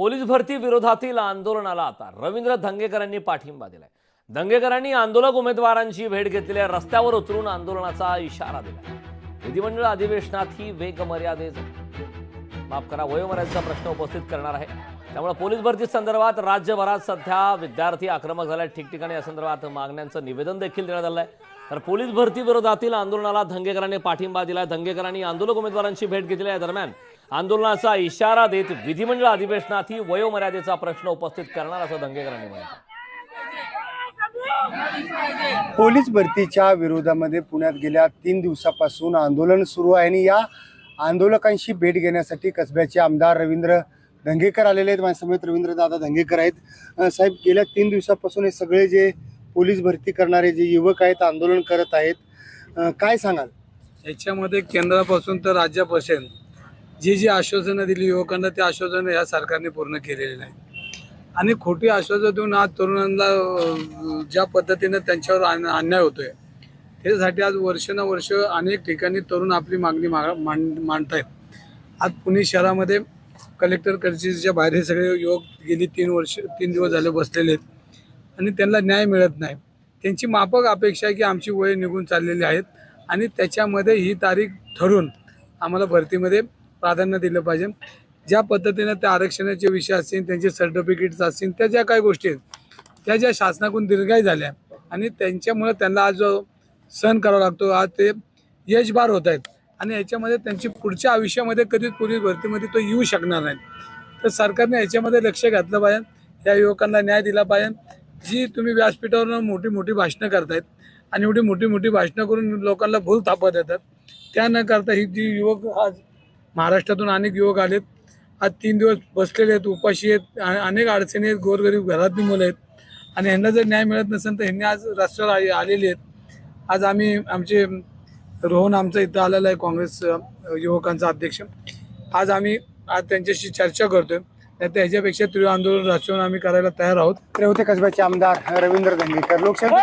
Police भरती विरोधातील आंदोलनाला आता रवींद्र धंगेकरांनी पाठिंबा दिलाय. धंगेकरांनी आंदोलक उमेदवारांची भेट घेतलेल्या आहे रस्त्यावर उतरून आंदोलनाचा इशारा दिला विधिमंडळ अधिवेशनात ही वेगमर्यादेच. माफ करा वयोमर्यादेचा प्रश्न उपस्थित करणार आहे. त्यामुळे पोलीस भरती संदर्भात राज्यभरात सध्या विद्यार्थी आक्रमक झाले ठिकठिकाणी या संदर्भात मागण्यांचं निवेदन देखील देण्यात आलं आहे तर पोलीस भरती विरोधातील आंदोलनाला धंगेकरांनी पाठिंबा दिला धंगेकरांनी आंदोलक उमेदवारांची भेट घेतली आहे. दरम्यान आंदोलनाचा इशारा देत विधिमंडळ अधिवेशनात ही वयोमर्यादेचा प्रश्न उपस्थित करणार असं धंगेकरांनी म्हटलं पोलीस भरतीच्या विरोधामध्ये पुण्यात गेल्या तीन दिवसापासून आंदोलन सुरू आहे आणि या आंदोलकांशी भेट घेण्यासाठी कसब्याचे आमदार रवींद्र धंगेकर आलेले आहेत माझ्यासमोर रवींद्र दादा धंगेकर आहेत. साहेब गेल्या तीन दिवसापासून हे सगळे जे पोलीस भरती करणारे जे युवक आहेत आंदोलन करत आहेत काय सांगाल? याच्यामध्ये केंद्रापासून तर राज्यापासून जी जी आश्वासनं दिली युवकांना ते आश्वासनं या सरकारने पूर्ण केलेली नाही आणि खोटी आश्वासनं देऊन आज तरुणांना ज्या पद्धतीनं त्यांच्यावर अन्याय होतोय त्यासाठी आज वर्षानुवर्ष अनेक ठिकाणी तरुण आपली मागणी माग मांड आहेत आज पुणे शहरामध्ये कलेक्टर कचेरीच्या बाहेर हे सगळे युवक गेली तीन वर्ष तीन दिवस झाले बसलेले आहेत. आणि त्यांना न्याय मिळत नाही. त्यांची माफक अपेक्षा आहे की आमची वय निघून चाललेली आहेत. आणि त्याच्यामध्ये ही तारीख ठरून आम्हाला भरतीमध्ये प्राधान्य दिलं पाहिजे. ज्या पद्धतीनं त्या आरक्षणाचे विषय असतील त्यांचे सर्टिफिकेट्स असतील त्या ज्या काही गोष्टी आहेत त्या ज्या शासनाकडून दीर्घाई झाल्या. आणि त्यांच्यामुळे त्यांना आज जो सहन करावा लागतो आज ते यशबार होत आहेत. आणि याच्यामध्ये त्यांची पुढच्या आयुष्यामध्ये कधीच पोलीस भरतीमध्ये तो येऊ शकणार नाही. तर सरकारने याच्यामध्ये लक्ष घातलं पाहिजे. या युवकांना न्याय दिला पाहिजे. जी तुम्ही व्यासपीठावर मोठी मोठी भाषणं करतायत आणि एवढी मोठी मोठी भाषणं करून लोकांना भूल थापत येतात त्या न करता ही जी युवक आज महाराष्ट्रातून अनेक युवक आलेत. आज तीन दिवस बसलेले आहेत उपाशी आहेत अनेक अडचणी आहेत गोरगरीब घरातली मुलं आहेत. आणि ह्यांना जर न्याय मिळत नसेल तर ह्यांनी आज रस्त्यावर आलेले आहेत. आज आम्ही आमचे रोहन आमचा इथं आलेला आहे काँग्रेस युवकांचा अध्यक्ष. आज आम्ही आज त्यांच्याशी चर्चा करतोय. नाही तर ह्याच्यापेक्षा तीव्र आंदोलन रस्त्यावर आम्ही करायला तयार आहोत. तर होते कसब्याचे आमदार रवींद्र धंगेकर लोकसभा